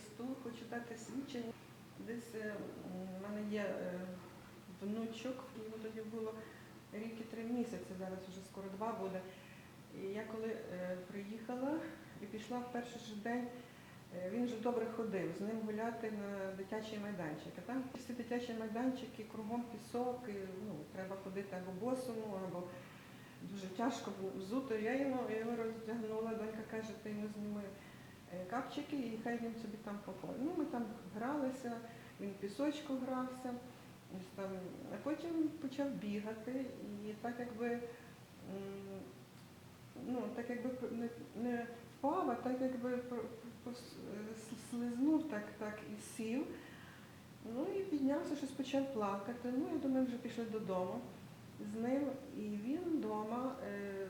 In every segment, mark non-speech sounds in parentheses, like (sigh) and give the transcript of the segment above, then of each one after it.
Христу, дати свідчення. Десь е, в мене є е, внучок, йому тоді було рік і три місяці, зараз вже скоро два буде. І я коли е, приїхала і пішла в перший же день, він вже добре ходив, з ним гуляти на дитячий майданчик. А там всі дитячі майданчики, кругом пісок, і, ну, треба ходити або босому, або дуже тяжко взуто. Я його, роздягнула, донька каже, ти йому зніми капчики і хай він собі там походить. Ну, ми там гралися, він в пісочку грався, там, а потім почав бігати і так якби. Ну, так якби не, не впав, а так якби е, слизнув так, так і сів. Ну і піднявся, щось почав плакати. Ну, я думаю, вже пішли додому з ним. І він вдома е,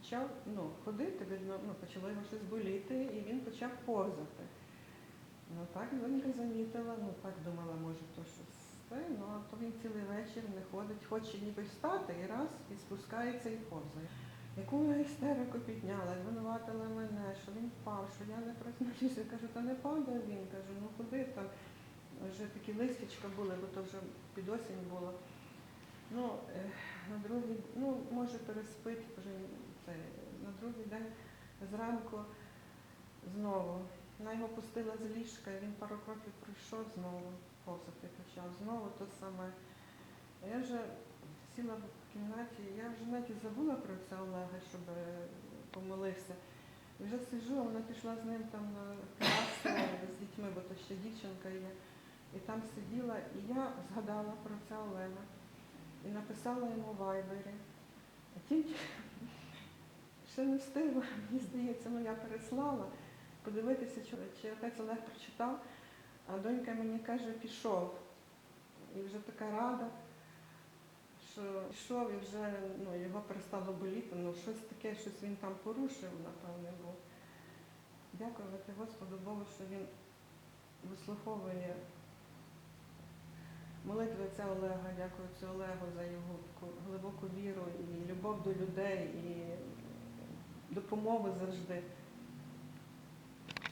почав ну, ходити, ну, почало його щось боліти, і він почав повзати. Ну так донька замітила, ну так думала, може то щось це, ну а то він цілий вечір не ходить, хоче ніби встати і раз, і спускається і повзає. Яку я істерику підняла, звинуватила мене, що він впав, що я не проснувся. Кажу, та не падав він. Кажу, ну ходи там. Вже такі листячка були, бо то вже під осінь було. Ну, е, на другий, ну, може переспить вже це, на другий день зранку знову. Вона його пустила з ліжка, і він пару кроків пройшов знову, повзати почав. Знову то саме. Я вже сіла в кімнаті, я вже навіть забула про це Олега, щоб е, помолився. І вже сижу, а вона пішла з ним там на клас е, з дітьми, бо то ще дівчинка є. І там сиділа, і я згадала про це Олега і написала йому вайбері. Тільки ще не встигла, (laughs) мені здається, ну я переслала подивитися, чи, чи отець Олег прочитав, а донька мені каже, пішов. І вже така рада, що пішов і вже ну, його перестало боліти, ну щось таке, щось він там порушив, напевне, був. Дякувати Господу Богу, що він вислуховує молитви отця Олега, дякую отцю Олегу за його глибоку віру і любов до людей, і допомогу завжди.